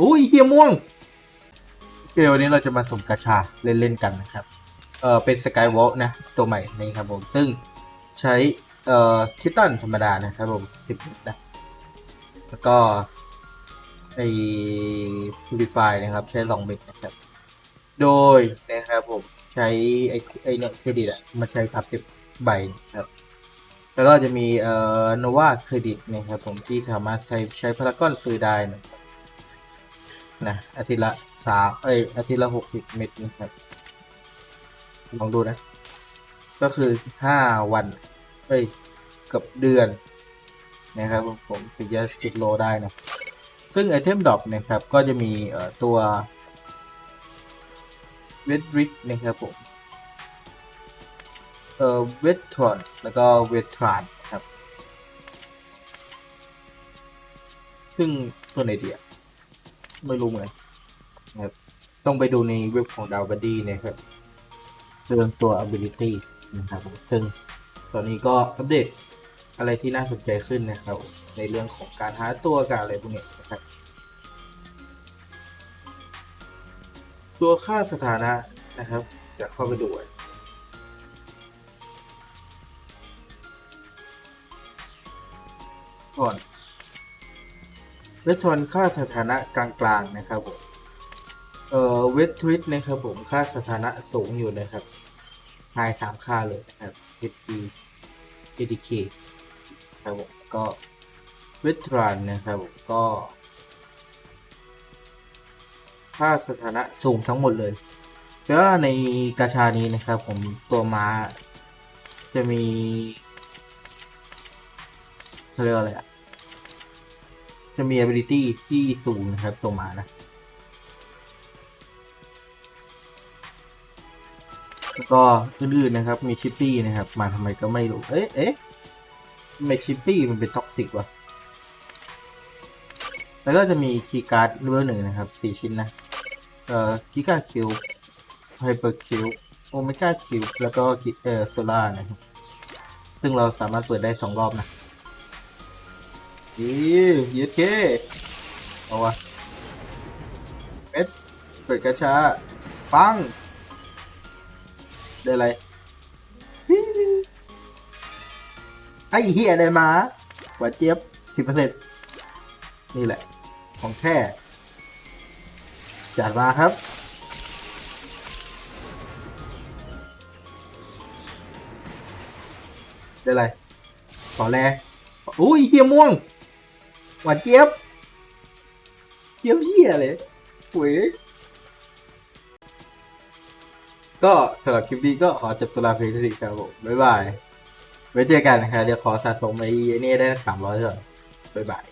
อุ้ยเฮียม่วงเดี๋ยววันนี้เราจะมาสุ่มกาชาเล่นๆกันนะครับ เออเป็นสกายวอล์กนะ ตัวใหม่นี่ครับผม ซึ่งใช้ เอ่อทิตันธรรมดานะครับผมสิบนะ แล้วก็ไอ้พูลิฟายนะครับ ใช้สองเม็ดนะครับ โดยนะครับผม ใช้ไอ้ไอ้เนี่ยเครดิตอะมาใช้สามสิบใบนะครับ แล้วก็จะมีเอ่อโนวาเครดิตนะครับผมที่สามารถใช้ใช้พารากอนซื้อได้นะ นะอาทิตย์ละสามเอ้ยอาทิตย์ละหกสิบเม็ดนะครับลองดูนะ ก็คือห้าวัน เอ้ยเกือบเดือนนะครับผมผมถึงจะสิบโลได้นะ ซึ่งไอเทมดรอปนะครับก็จะมีเอ่อตัวเวทริกนะครับผมเอ่อเวททรอนแล้วก็เวททรานครับ ซึ่งตัวไหนดีอะ ไม่รู้เหมือนนะครับต้องไปดูในเว็บของดาวบัดดี้นะครับเรื่องตัว ability นะครับซึ่งตอนนี้ก็อัปเดตอะไรที่น่าสนใจขึ้นนะครับ ในเรื่องของการหาตัวการอะไรพวกนี้นะครับตัวค่าสถานะนะครับเดี๋ยวเข้าไปดูก่อน เวททอนค่าสถานะกลางๆนะครับผมเอ่อเวททริตนะครับผมค่าสถานะสูงอยู่นะครับไฮสามค่าเลยนะครับ HP ADK ครับผมก็เวททรานนะครับผมก็ ค่าสถานะสูงทั้งหมดเลยก็ในกาชานี้นะครับผมตัวม้าจะมีเขาเรียกอะไรอะ จะมี ability ที่สูงนะครับตัวมานะ แล้วก็อื่นๆนะครับ มีชิปปี้นะครับ มาทำไมก็ไม่รู้ เอ๊ะเอ๊ะทำไมชิปปี้มันเป็นท็อกซิกวะ แล้วก็จะมีคีย์การ์ดเลเวลหนึ่งนะครับสี่ชิ้นนะ เอ่อกิกาคิวไฮเปอร์คิวโอเมก้าคิวแล้วก็เอ่อโซล่านะครับ ซึ่งเราสามารถเปิดได้สองรอบนะ อียืดเคเอาวะเม็ดเปิดกระชาปัง ได้อะไรไอ้เหี้ยได้มาหวานเจี๊ยบสิบเปอร์เซ็นต์นี่แหละ ของแท้จัดมาครับ ได้อะไรขอแลอุ้ยเฮียม่วง หวานเจี๊ยบเจี๊ยบเฮียเลยปุ๋ยก็สำหรับคลิปนี้ก็ขอจบตัวลาเพียงเท่านี้ครับผม บ๊ายบาย ไว้เจอกันนะครับเดี๋ยวขอสะสมไอ้นี่ได้สามร้อยก่อนบ๊ายบาย